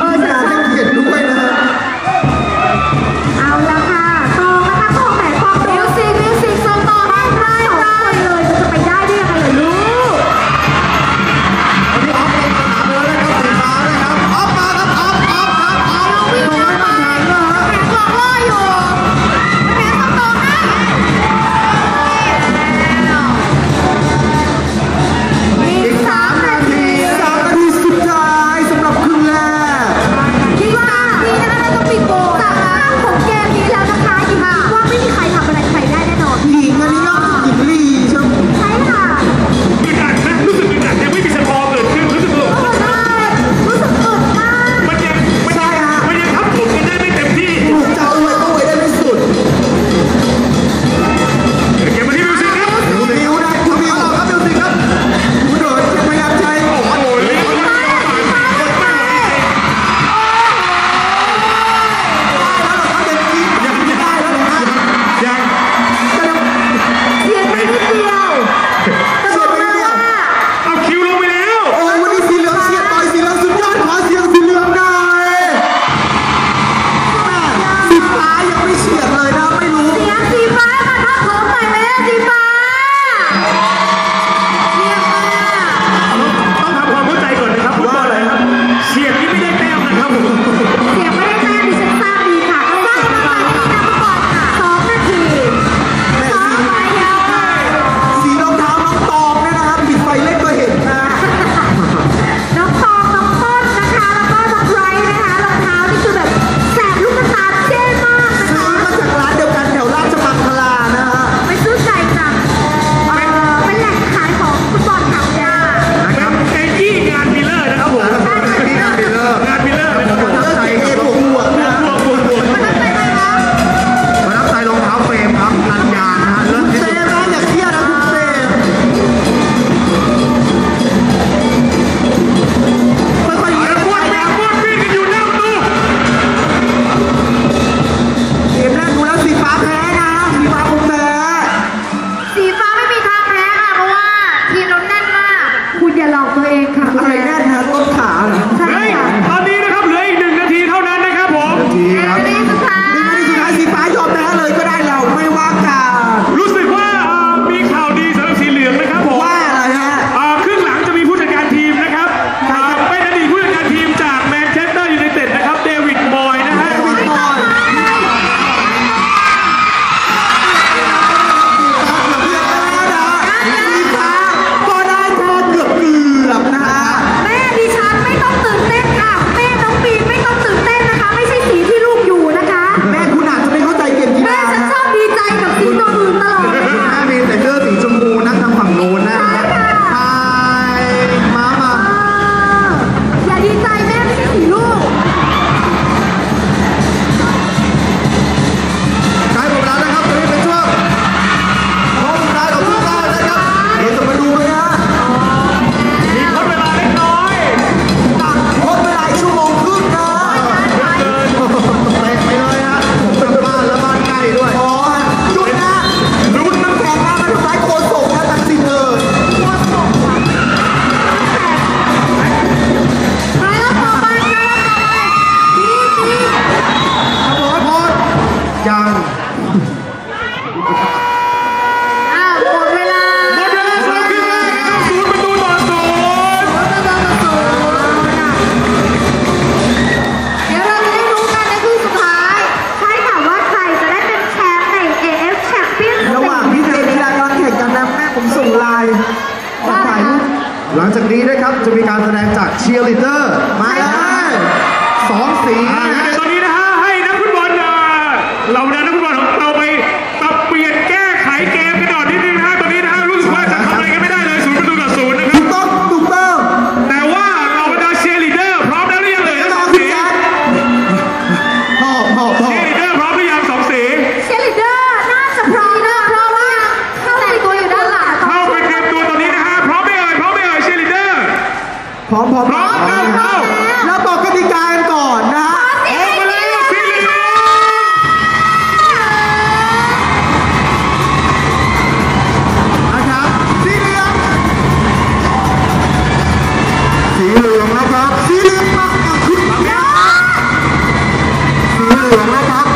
ภาษาทางเขียนด้วยนะฮะ นี้นะครับจะมีการแสดงจากเชียร์ลีดเดอร์มาแล้สองสี พร้อมพร้อมพร้อมพร้วบอกกติกากันก่อนนะฮะเอ็มมาเลยสีเหลืองนะครับสีเหลืองสีเหลืองนะครับสีเหลืองมากกับคุสีเหลืองนะครับ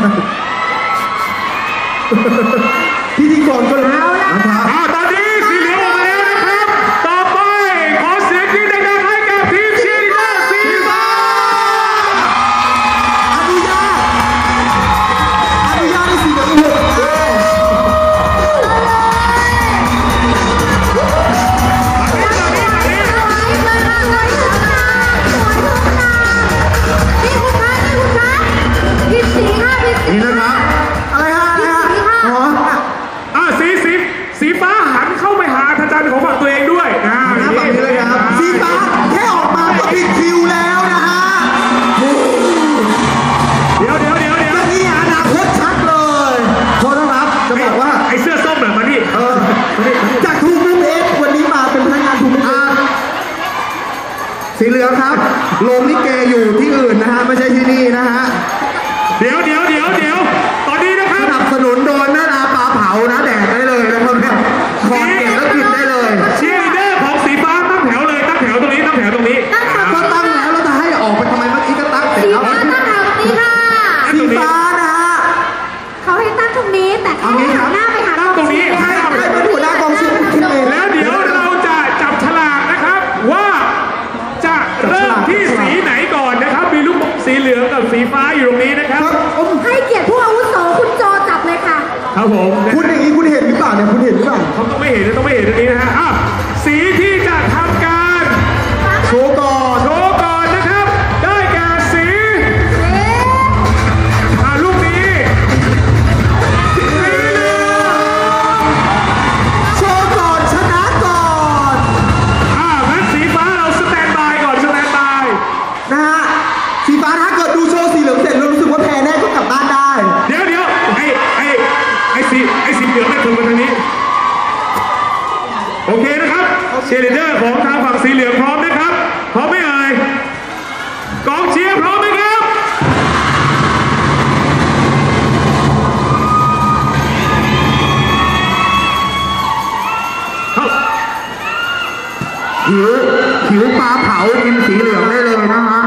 Ha ha ha. Los ครับผมคุณอย่างนี้คุณเห็นหรือเปล่าเนี่ยคุณเห็นหรือเปล่าเขาต้องไม่เห็นต้องไม่เห็นตรงนี้นะฮะอะสีที่จะทำการ ชียร์ลีดเดอร์ของทางฝั่งสีเหลืองพร้อมนะครับพร้อมไหมเอ่ยกองเชียร์พร้อมไหมครับ เข้าหิวหิวปลาเผากินสีเหลืองได้เลยนะฮะ